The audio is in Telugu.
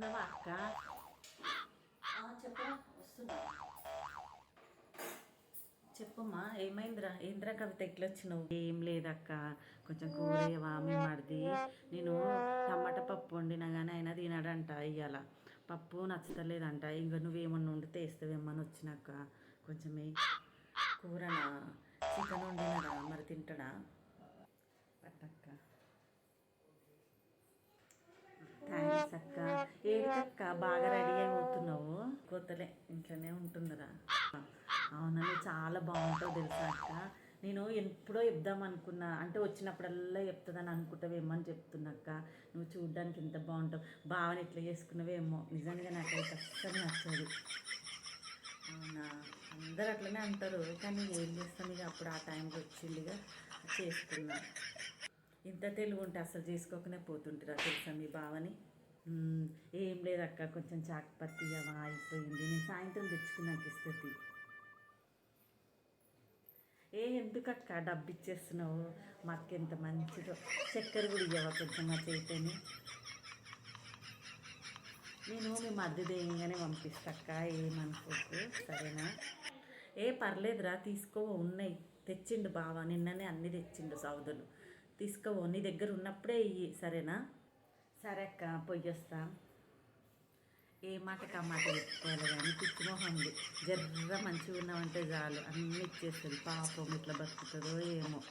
ఉన్నావా అక్క చెప్పరా వస్తున్నా. చెప్పమ్మా ఏమైందిరా ఏంద్రా కవిత ఎట్లా ఏం లేదక్క కొంచెం కూర వేయవా మీ మరిది నేను టమాటా పప్పు వండినా కానీ అయినా తినడంట ఇవాళ పప్పు నచ్చతలేదంట. ఇంకా నువ్వేమన్నా వండితే వేస్తావేమని వచ్చినాక. కొంచెం ఏ కూరనా? చికెన్ వండినరా? మరి తింటాడా? అక్క బాగా రెడీ అయిపోతున్నావు కొత్తలే ఇంట్లోనే ఉంటుందిరా. అవునా చాలా బాగుంటావు తెలుసా అక్క. నేను ఎప్పుడో చెప్దాం అనుకున్నా అంటే వచ్చినప్పుడల్లా చెప్తుందని అనుకుంటావేమో అని చెప్తున్నాక్క నువ్వు చూడడానికి ఎంత బాగుంటావు. బావని ఎట్లా చేసుకున్నావేమో. నిజంగా నాకైతే అస్సలు నచ్చదు. అవునా అందరు అట్లనే అంటారు. కానీ ఏం చేస్తాం ఇక అప్పుడు ఆ టైంకి వచ్చిందిగా చేసుకున్నా ఇంత తెలుగు ఉంటే అసలు చేసుకోకనే పోతుంటారా తెలుసా మీ బావని ఏం లేదక్క కొంచెం చాక్పత్తి అవ అయిపోయింది. నేను సాయంత్రం తెచ్చుకున్నాక ఇస్తుంది ఏ ఎందుకక్క డబ్బు ఇచ్చేస్తున్నావు? మాకు ఎంత మంచిదో. చక్కెర కూడా ఇవ్వవా కొంచెం మా చేతిని నేను మీ మధ్య దేయంగానే పంపిస్తాక్క ఏమనుకోకు సరేనా? ఏ పర్లేదురా తీసుకో ఉన్నాయి. తెచ్చిండు బావా నిన్ననే అన్నీ తెచ్చిండు సౌదులు. తీసుకో నీ దగ్గర ఉన్నప్పుడే ఇయ్యి సరేనా? సరే అక్క పొయ్యొస్తా ఏ మాటకి ఆ మాట చెప్పుకోవాలి కానీ పిచ్చిమోహం ఉంది. జర్ర మంచిగా ఉన్నామంటే చాలు. అన్నీ ఇచ్చేస్తుంది. పాపం ఇట్లా బతుకుతుందో ఏమో.